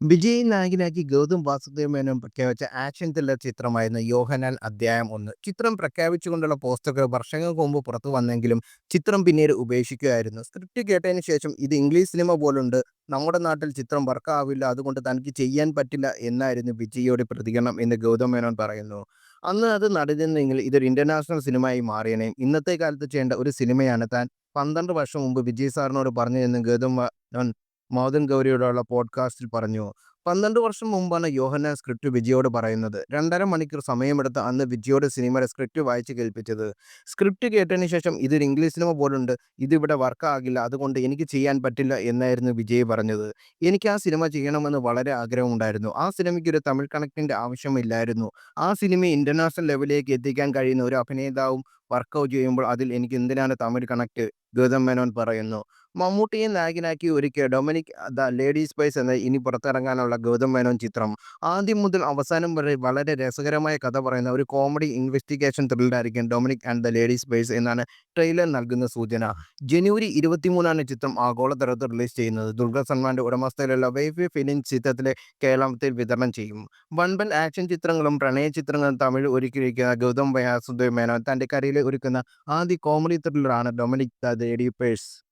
വിജയ് നായകനാക്കി ഗൗതം വാസുദേവ് മേനോൻ പ്രഖ്യാപിച്ച action thriller ചിത്രമായിരുന്നു യോഹനാൽ അധ്യായം ഒന്ന്. ചിത്രം പ്രഖ്യാപിച്ചുകൊണ്ടുള്ള പോസ്റ്ററുകൾ വർഷങ്ങൾക്ക് മുമ്പ് പുറത്തു വന്നെങ്കിലും ചിത്രം പിന്നീട് ഉപേക്ഷിക്കുകയായിരുന്നു. സ്ക്രിപ്റ്റ് കേട്ടതിന് ശേഷം ഇത് ഇംഗ്ലീഷ് സിനിമ പോലുണ്ട്. നമ്മുടെ നാട്ടിൽ ചിത്രം വർക്കാവില്ല. അതുകൊണ്ട് തനിക്ക് ചെയ്യാൻ പറ്റില്ല എന്നായിരുന്നു വിജയിയുടെ പ്രതികരണം എന്ന് ഗൗതം മേനോൻ പറയുന്നു. അന്ന് അത് നടന്നിരുന്നെങ്കിൽ ഇതൊരു ഇന്റർനാഷണൽ സിനിമയായി മാറിയണേ ഇന്നത്തെ കാലത്ത് ചെയ്യേണ്ട ഒരു സിനിമയാണ് താൻ പന്ത്രണ്ട് വർഷം മുമ്പ് വിജയ് സാറിനോട് പറഞ്ഞതെന്ന് ഗൗതം മേനോൻ മോദൻ ഗൗരിയോടുള്ള പോഡ്കാസ്റ്റിൽ പറഞ്ഞു പന്ത്രണ്ട് വർഷം മുമ്പാണ് യോഹന സ്ക്രിപ്റ്റ് വിജയോട് പറയുന്നത്. രണ്ടര മണിക്കൂർ സമയമെടുത്ത് അന്ന് വിജയോട് സിനിമയുടെ സ്ക്രിപ്റ്റ് വായിച്ച് കേൾപ്പിച്ചത്. സ്ക്രിപ്റ്റ് കേട്ടതിന് ശേഷം ഇതൊരു ഇംഗ്ലീഷ് സിനിമ പോലുണ്ട്. ഇതിവിടെ വർക്കാകില്ല അതുകൊണ്ട് എനിക്ക് ചെയ്യാൻ പറ്റില്ല എന്നായിരുന്നു വിജയ് പറഞ്ഞത്. എനിക്ക് ആ സിനിമ ചെയ്യണമെന്ന് വളരെ ആഗ്രഹമുണ്ടായിരുന്നു. ആ സിനിമയ്ക്ക് ഒരു തമിഴ് കണക്റ്റിന്റെ ആവശ്യമില്ലായിരുന്നു. ആ സിനിമ ഇന്റർനാഷണൽ ലെവലിലേക്ക് എത്തിക്കാൻ കഴിയുന്ന ഒരു അഭിനേതാവും വർക്കൗട്ട് ചെയ്യുമ്പോൾ അതിൽ എനിക്ക് എന്തിനാണ് തമിഴ് കണക്റ്റ് ഗൗതം മേനോൻ പറയുന്നു. മമ്മൂട്ടിയെ നായകനാക്കി ഒരുക്കിയ ഡൊമിനിക് ദ ലേഡി സ്പൈസ് എന്ന ഇനി പുറത്തിറങ്ങാനുള്ള ഗൗതം മേനോൻ ചിത്രം. ആദ്യം മുതൽ അവസാനം വരെ വളരെ രസകരമായ കഥ പറയുന്ന ഒരു comedy investigation ത്രില്ലറായിരിക്കും Dominic and the lady spice എന്നാണ് ട്രെയിലർ നൽകുന്ന സൂചന. ജനുവരി ഇരുപത്തിമൂന്നാണ് ചിത്രം ആഗോളതലത്തിൽ റിലീസ് ചെയ്യുന്നത്. ദുർഗ സൽമാന്റെ ഉടമസ്ഥയിലുള്ള വൈഫ് ഫിലിം ചിത്രത്തിലെ കേരളത്തിൽ വിതരണം ചെയ്യും. വൺബൽ ആക്ഷൻ ചിത്രങ്ങളും പ്രണയ ചിത്രങ്ങളും തമിഴ് ഒരുക്കിയിരിക്കുന്ന ഗൗതം വയാസുദേവ് മേനോൻ തന്റെ കരിയറിൽ ഒരുക്കുന്ന ആദ്യ കോമഡി ത്രില്ലറാണ് ഡൊമിനിക് ദ ADPs.